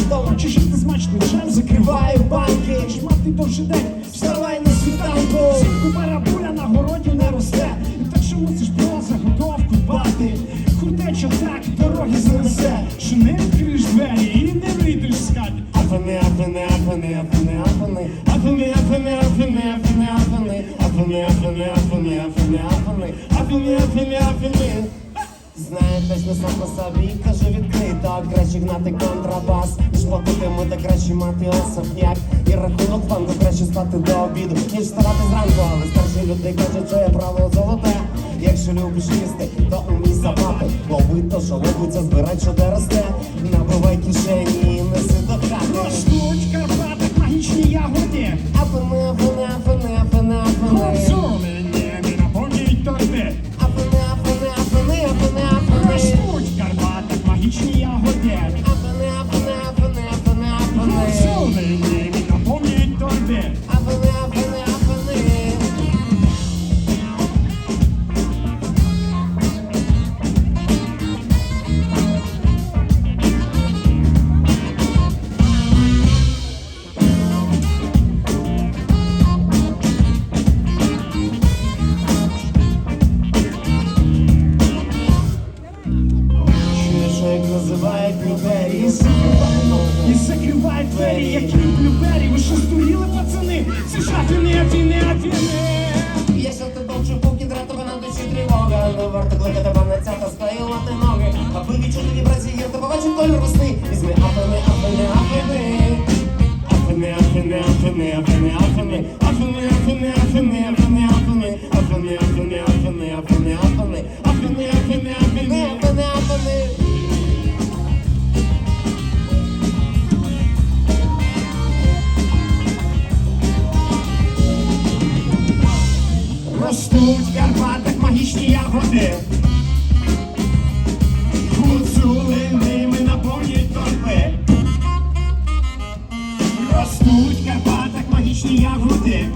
містом. Чи жити смачний джем Закриваю банки, Шматний довший день вставай на світанку. Сітку барабуля на городі не росте І Так що мусиш про заготовку дбати Хуртеча так дороги занесе Що не відкриєш двері і не вийдеш з хати Афини, афини, афини, афини, афини. Афини, афини, афини, афини, афини. Афини, афини, афини, афини, афини. Афини, афини, афини. Знає точно сам по собі, кажу відкрито Краще гнати контрабас, ніж платити йому, та краще мати особняк. І рахунок банку краще спати до обіду, ніж вставати зранку Але старші люди кажуть, що є правило золоте. Якщо любиш їсти, то умій сапати Лови то, що ловиться, збирай, що де росте. Набивай кишені і неси до хати. Ростуть в магічні ягоди. Афини, афини, І закривай двері, які блюбері Ви що здуріли, пацани? Це ж афіни, афіни, афіни Якщо ти довше поки дратова на душі тривога. Не варто кликати банеця та стаювати ноги. Аби відчути вібрації гір та побачив колір весни. Візьми афини, афини, Ростуть в Карпатах магічні ягоди. Гуцули ними наповнюють торби. Ростуть в Карпатах магічні ягоди